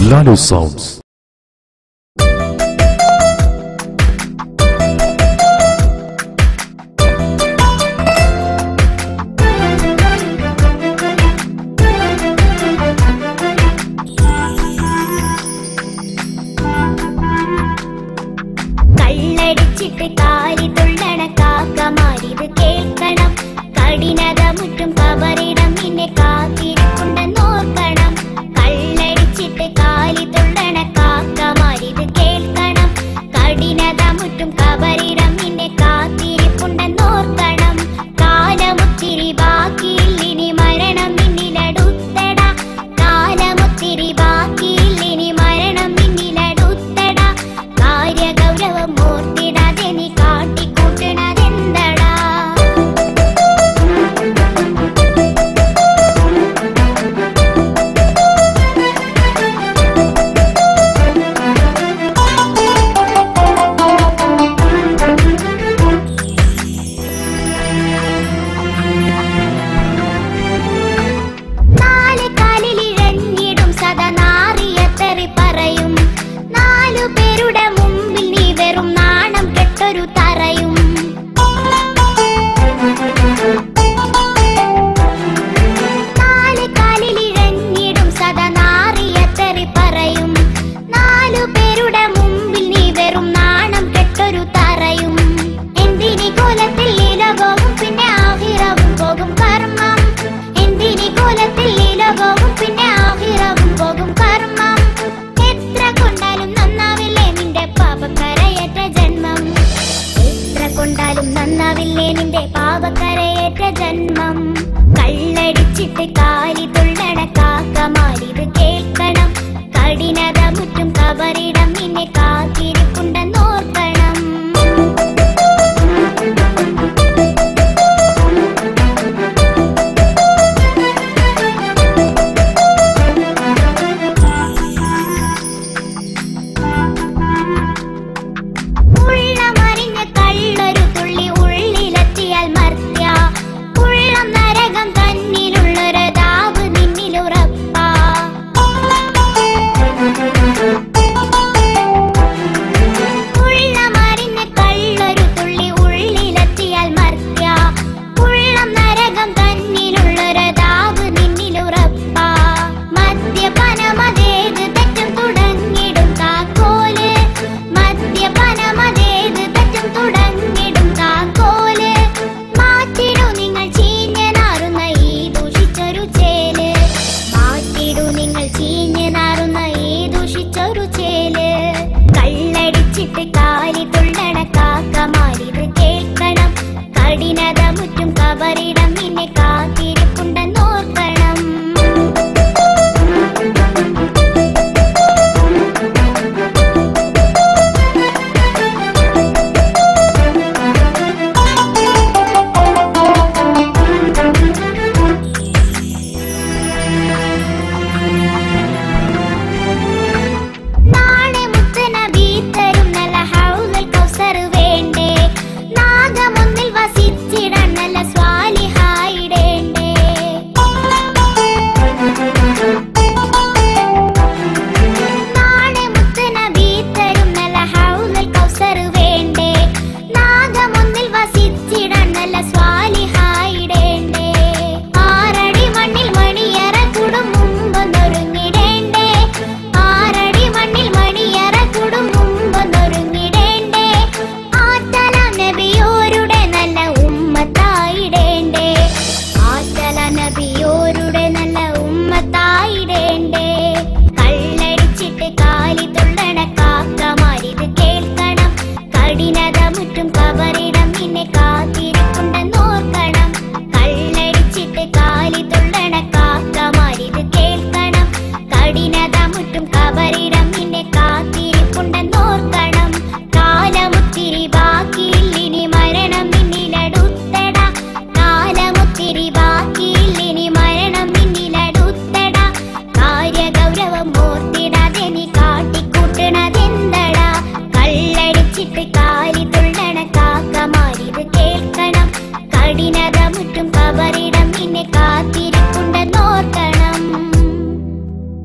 லாடோ sounds கல்லடிச்சிட்டு காரி துள்ளன காக்க மாறிது നരകത്തിൽ ഇലകവും പിന്നെ പോകും കർമ്മം. എത്ര കൊണ്ടാലും നിന്റെ ജന്മം? എത്ര കൊണ്ടാലും നിന്റെ ജന്മം? കേൾക്കണം. കഠിനത മുറ്റും കബറിടം നിന്നെ வெள்ளமா